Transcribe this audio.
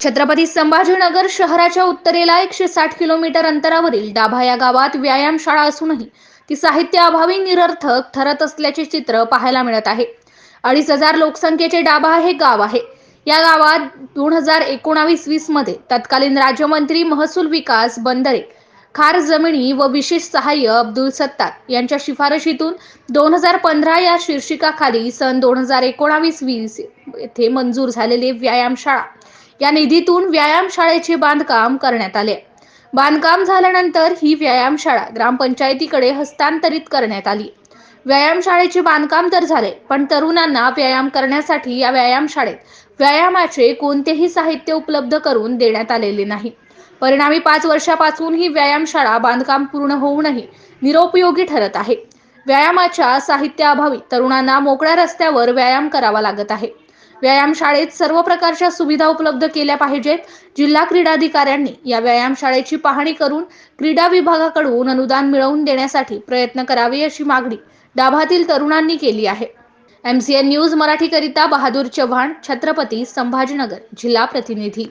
छत्रपती संभाजीनगर शहराच्या उत्तरेला एकशे साठ किलोमीटर अंतरावरील डाभा या गावात व्यायामशाळा असूनही ती साहित्याअभावी निरर्थक ठरत असल्याचे चित्र पाहायला मिळत आहे. अडीच हजार लोकसंख्येचे डाभा हे गाव आहे. या गावात दोन हजार एकोणावीस वीसमध्ये तत्कालीन राज्यमंत्री महसूल विकास बंदरे खार जमिनी व विशेष सहाय्य अब्दुल सत्तार यांच्या शिफारशीतून दोन हजार पंधरा या शीर्षिकाखाली सन दोन हजार एकोणावीस वीस येथे मंजूर झालेले व्यायामशाळा या निधीतून व्यायामशाळेचे बांधकाम करण्यात आले. बांधकाम झाल्यानंतर ही व्यायामशाळा ग्रामपंचायतीकडे हस्तांतरित करण्यात आली. व्यायामशाळेचे बांधकाम तर झाले पण तरुणांना व्यायाम करण्यासाठी या व्यायामशाळेत व्यायामाचे कोणतेही साहित्य उपलब्ध करून देण्यात आलेले नाही. परिणामी पाच वर्षापासून ही व्यायामशाळा बांधकाम पूर्ण होऊनही निरुपयोगी ठरत आहे. व्यायामाच्या साहित्याअभावी तरुणांना मोकळ्या रस्त्यावर व्यायाम करावा लागत आहे. व्यायामशाळेत सर्व प्रकारच्या सुविधा उपलब्ध केल्या पाहिजेत. जिल्हा क्रीडाधिकाऱ्यांनी या व्यायामशाळेची पाहणी करून क्रीडा विभागाकडून अनुदान मिळवून देण्यासाठी प्रयत्न करावे अशी मागणी डाभातील तरुणांनी केली आहे. एमसीएन न्यूज मराठीकरिता बहादूर चव्हाण छत्रपती संभाजीनगर जिल्हा प्रतिनिधी.